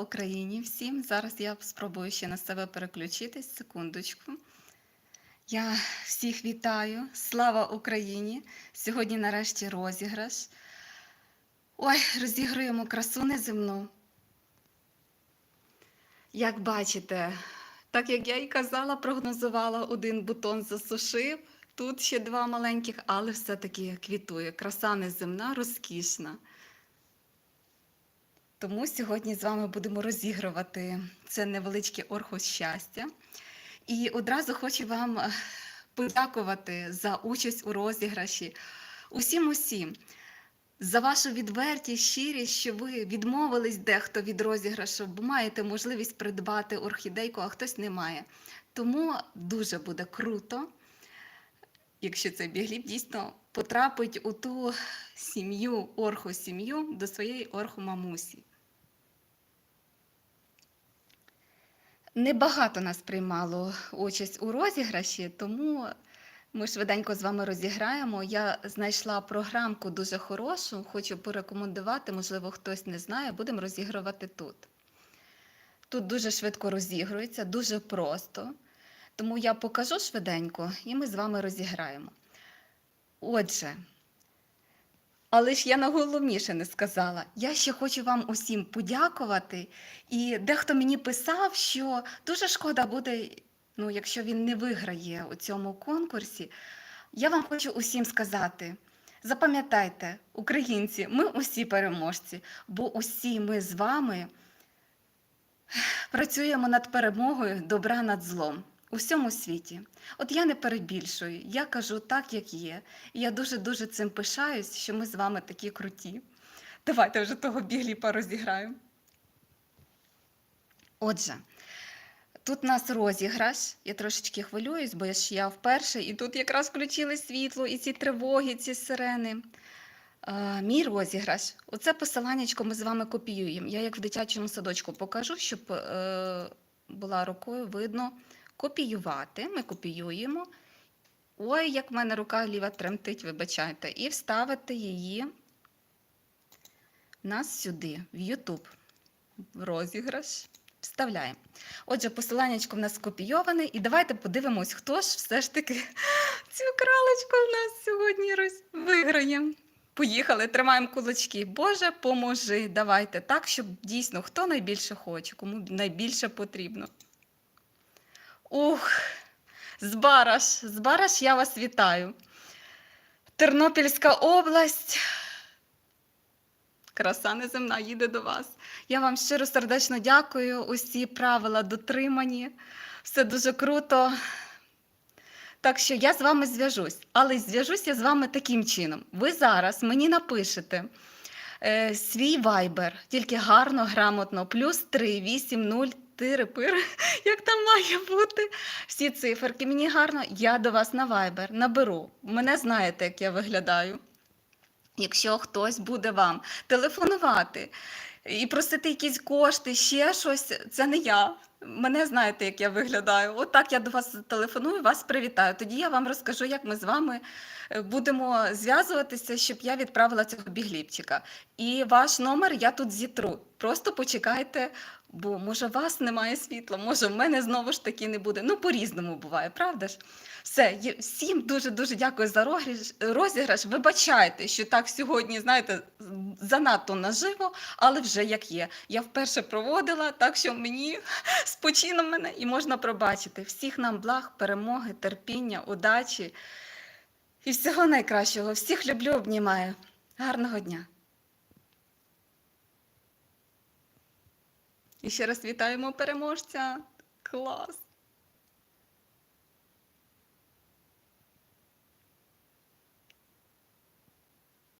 Україні всім! Зараз я спробую ще на себе переключитись. Секундочку. Я всіх вітаю. Слава Україні! Сьогодні нарешті розіграш. Ой, розіграємо красу неземну. Як бачите, так як я і казала, прогнозувала, один бутон засушив. Тут ще два маленьких, але все-таки квітує. Краса неземна, розкішна. Тому сьогодні з вами будемо розігрувати це невеличке орхо щастя. І одразу хочу вам е, подякувати за участь у розіграші. Усім усім за вашу відвертість, щирість, що ви відмовились дехто від розіграшу, бо маєте можливість придбати орхідейку, а хтось не має. Тому дуже буде круто, якщо цей бігліб дійсно потрапить у ту сім'ю, орхо-сім'ю до своєї орхо-мамусі. Небагато нас приймало участь у розіграші, тому ми швиденько з вами розіграємо. Я знайшла програмку дуже хорошу, хочу порекомендувати, можливо, хтось не знає, будемо розігрувати тут. Тут дуже швидко розігрується, дуже просто. Тому я покажу швиденько і ми з вами розіграємо. Отже, але ж я найголовніше не сказала. Я ще хочу вам усім подякувати. І дехто мені писав, що дуже шкода буде, ну, якщо він не виграє у цьому конкурсі. Я вам хочу усім сказати: запам'ятайте, українці, ми усі переможці, бо усі ми з вами працюємо над перемогою добра над злом. У всьому світі. От я не перебільшую, я кажу так, як є. І я дуже-дуже цим пишаюсь, що ми з вами такі круті. Давайте вже того бігліпа розіграю. Отже, тут у нас розіграш. Я трошечки хвилююсь, бо ж я вперше, і тут якраз включили світло, і ці тривоги, ці сирени. Е, мій розіграш. Оце посиланнячко ми з вами копіюємо. Я як в дитячому садочку покажу, щоб е, була рукою видно копіювати. Ми копіюємо. Ой, як в мене рука ліва тремтить, вибачайте. І вставити її нас сюди, в YouTube. Розіграш. Вставляємо. Отже, посиланнячко в нас скопійоване. І давайте подивимось, хто ж все ж таки цю кралечку в нас сьогодні роз- виграє. Поїхали, тримаємо кулачки. Боже, поможи. Давайте так, щоб дійсно хто найбільше хоче, кому найбільше потрібно. Ух, Збараш, Збараш, я вас вітаю. Тернопільська область. Краса неземна їде до вас. Я вам щиро сердечно дякую. Усі правила дотримані. Все дуже круто. Так що я з вами зв'яжусь, але зв'яжусь я з вами таким чином. Ви зараз мені напишете е, свій вайбер, тільки гарно, грамотно, плюс 3, 8, 0, тири-пир, як там має бути. Всі циферки мені гарно, я до вас на вайбер наберу. Мене знаєте, як я виглядаю. Якщо хтось буде вам телефонувати і просити якісь кошти, ще щось, це не я. Мене знаєте, як я виглядаю. Отак я до вас телефоную, вас привітаю. Тоді я вам розкажу, як ми з вами е, будемо зв'язуватися, щоб я відправила цього бігліпчика. І ваш номер я тут зітру. Просто почекайте, бо може вас немає світла, може в мене знову ж таки не буде. Ну, по-різному буває, правда ж? Все, всім дуже-дуже дякую за розіграш. Вибачайте, що так сьогодні, знаєте, занадто наживо, але вже як є. Я вперше проводила, так що мені спочино мене і можна пробачити. Всіх нам благ, перемоги, терпіння, удачі і всього найкращого. Всіх люблю, обнімаю. Гарного дня. І ще раз вітаємо переможця. Клас!